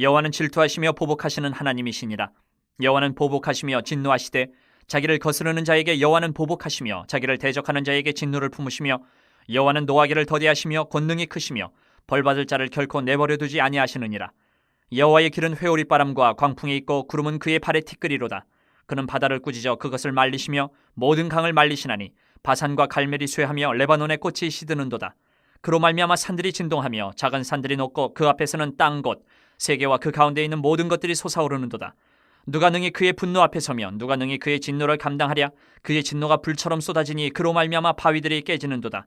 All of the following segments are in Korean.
여호와는 질투하시며 보복하시는 하나님이시니라. 여호와는 보복하시며 진노하시되 자기를 거스르는 자에게 여호와는 보복하시며 자기를 대적하는 자에게 진노를 품으시며 여호와는 노하기를 더디하시며 권능이 크시며 벌받을 자를 결코 내버려 두지 아니하시느니라. 여호와의 길은 회오리 바람과 광풍이 있고 구름은 그의 발에 티끌이로다. 그는 바다를 꾸짖어 그것을 말리시며 모든 강을 말리시나니 바산과 갈멜이 쇠하며 레바논의 꽃이 시드는도다. 그로 말미암아 산들이 진동하며 작은 산들이 녹고 그 앞에서는 땅곳 세계와 그 가운데 있는 모든 것들이 솟아오르는도다. 누가 능히 그의 분노 앞에 서면 누가 능히 그의 진노를 감당하랴 그의 진노가 불처럼 쏟아지니 그로 말미암아 바위들이 깨지는도다.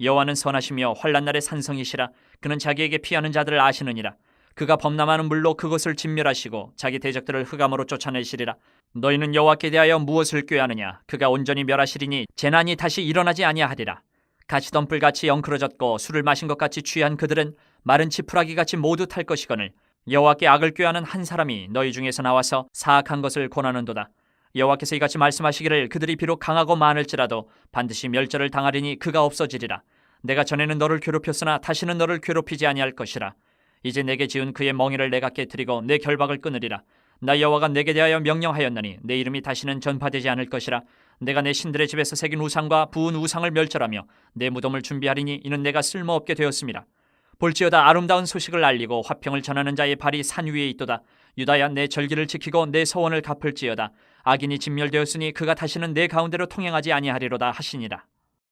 여호와는 선하시며 환란 날의 산성이시라 그는 자기에게 피하는 자들을 아시느니라. 그가 범람하는 물로 그것을 진멸하시고 자기 대적들을 흑암으로 쫓아내시리라. 너희는 여호와께 대하여 무엇을 꾀하느냐? 그가 온전히 멸하시리니 재난이 다시 일어나지 아니하리라. 가시던 뿔같이 엉클어졌고 술을 마신 것 같이 취한 그들은 마른 지푸라기 같이 모두 탈 것이거늘 여호와께 악을 꾀하는 한 사람이 너희 중에서 나와서 사악한 것을 권하는도다. 여호와께서 이같이 말씀하시기를 그들이 비록 강하고 많을지라도 반드시 멸절을 당하리니 그가 없어지리라. 내가 전에는 너를 괴롭혔으나 다시는 너를 괴롭히지 아니할 것이라. 이제 내게 지은 그의 멍에를 내가 깨뜨리고 내 결박을 끊으리라. 나 여호와가 내게 대하여 명령하였나니 내 이름이 다시는 전파되지 않을 것이라. 내가 내 신들의 집에서 새긴 우상과 부은 우상을 멸절하며 내 무덤을 준비하리니 이는 내가 쓸모없게 되었습니다. 볼지어다 아름다운 소식을 알리고 화평을 전하는 자의 발이 산 위에 있도다. 유다야 내 절기를 지키고 내 서원을 갚을지어다. 악인이 진멸되었으니 그가 다시는 내 가운데로 통행하지 아니하리로다 하시니라.